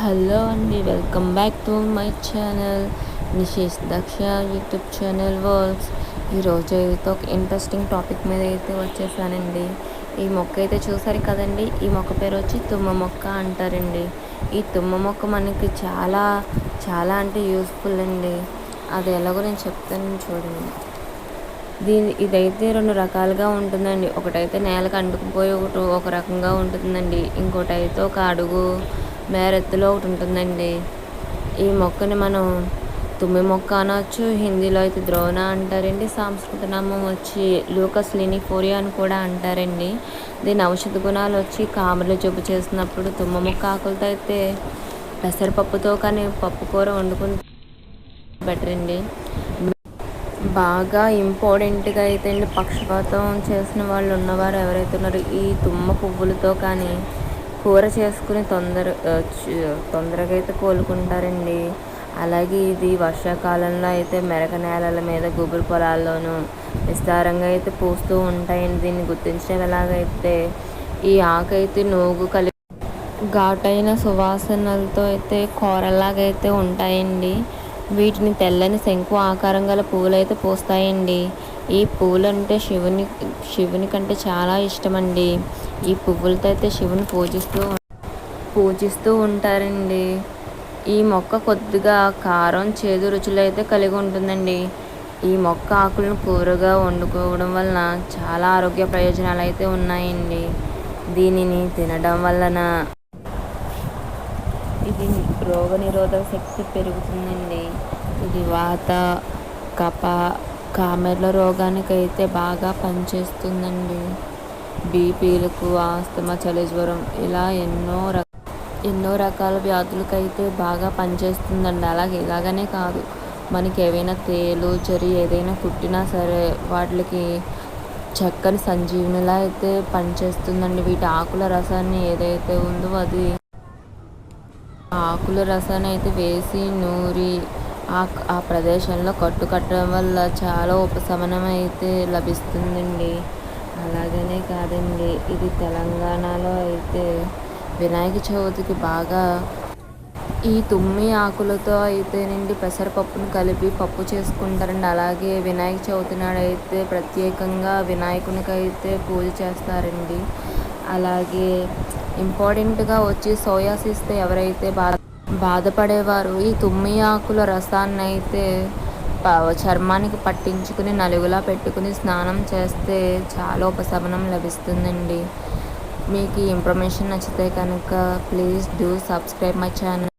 Hello అండి welcome back to my channel Nishesh Daksha YouTube channel works. ఈరోజు అయితే ఒక ఇంట్రెస్టింగ్ టాపిక్ మీద అయితే వచ్చేసానండి. ఈ మొక్క అయితే చూసారు కదండి ఈ మొక్క పేరు వచ్చి తుమ్మ మొక్క అంటారండి. ఈ తుమ్మ మొక్క మనకి చాలా చాలా అంటే యూస్ఫుల్ అండి. అది ఎలాగో నేను చెప్తాను చూడండి. దీని ఇదైతే రెండు రకాలుగా ఉంటుందండి. ఒకటైతే నేలకు అంటుకుపోయి ఒకటి ఒక రకంగా ఉంటుందండి. ఇంకోటైతే ఒక అడుగు మేరెత్తులో ఒకటి ఉంటుందండి. ఈ మొక్కని మనం తుమ్మి మొక్క అనవచ్చు హిందీలో అయితే ద్రోణ అంటారండి సాంస్కృత నామం వచ్చి లూకస్ లినిఫోరియా అని కూడా అంటారండి. దీని ఔషధ గుణాలు వచ్చి కామర్లు జబ్బు చేసినప్పుడు తుమ్మ మొక్క ఆకులతో అయితే పెసరపప్పుతో కానీ పప్పు కూర వండుకుని బెటర్ అండి. బాగా ఇంపార్టెంట్గా అయితే అండి పక్షపాతం చేసిన వాళ్ళు ఉన్నవారు ఎవరైతే ఉన్నారో ఈ తుమ్మ పువ్వులతో కానీ కూర చేసుకుని తొందర తొందరగా అయితే కోలుకుంటారండి. అలాగే ఇది వర్షాకాలంలో అయితే మెరక నేలల మీద గుబురు పొలాల్లోనూ విస్తారంగా అయితే పూస్తూ ఉంటాయండి. దీన్ని గుర్తించడం ఎలాగైతే ఈ ఆకు అయితే నోగు కలిపి ఘాటైన సువాసనలతో అయితే కూరలాగైతే ఉంటాయండి. వీటిని తెల్లని శంకు ఆకారం గల పువ్వులైతే అయితే పూస్తాయండి. ఈ పువ్వులు అంటే శివుని శివుని కంటే చాలా ఇష్టమండి. ఈ పువ్వులతో అయితే శివుని పూజిస్తూ పూజిస్తూ ఉంటారండి. ఈ మొక్క కొద్దిగా కారం చేదు రుచులు అయితే కలిగి ఉంటుందండి. ఈ మొక్క ఆకులను కూరగా వండుకోవడం వలన చాలా ఆరోగ్య ప్రయోజనాలు అయితే ఉన్నాయండి. దీనిని తినడం వలన ఇది రోగనిరోధక శక్తి పెరుగుతుందండి. ఇది వాత కప కామెర్ల రోగానికైతే బాగా పనిచేస్తుందండి. బీపీలకు ఆస్తమా చలి జ్వరం ఇలా ఎన్నో రక ఎన్నో రకాల వ్యాధులకైతే బాగా పనిచేస్తుందండి. అలాగే ఇలాగనే కాదు. మనకి ఏవైనా తేలు జరి ఏదైనా కుట్టినా సరే వాటికి చక్కని సంజీవనిలా అయితే పనిచేస్తుందండి. వీటి ఆకుల రసాన్ని ఏదైతే ఉందో అది ఆకుల రసాన్ని అయితే వేసి నూరి ఆ ఆ ప్రదేశంలో కట్టు కట్టడం వల్ల చాలా ఉపశమనం అయితే లభిస్తుందండి. అలాగనే కాదండి ఇది తెలంగాణలో అయితే వినాయక చవితికి బాగా ఈ తుమ్మి ఆకులతో అయితేనండి పెసరపప్పును కలిపి పప్పు చేసుకుంటారండి. అలాగే వినాయక చవితి నాడు అయితే ప్రత్యేకంగా వినాయకునికి అయితే పూజ చేస్తారండి. అలాగే ఇంపార్టెంట్గా వచ్చి సోయాసిస్తో ఎవరైతే బాధ బాధపడేవారు ఈ తుమ్మి ఆకుల రసాన్ని అయితే చర్మానికి పట్టించుకుని నలుగులా పెట్టుకుని స్నానం చేస్తే చాలా ఉపశమనం లభిస్తుందండి. మీకు ఈ ఇన్ఫర్మేషన్ నచ్చితే కనుక please do subscribe my channel.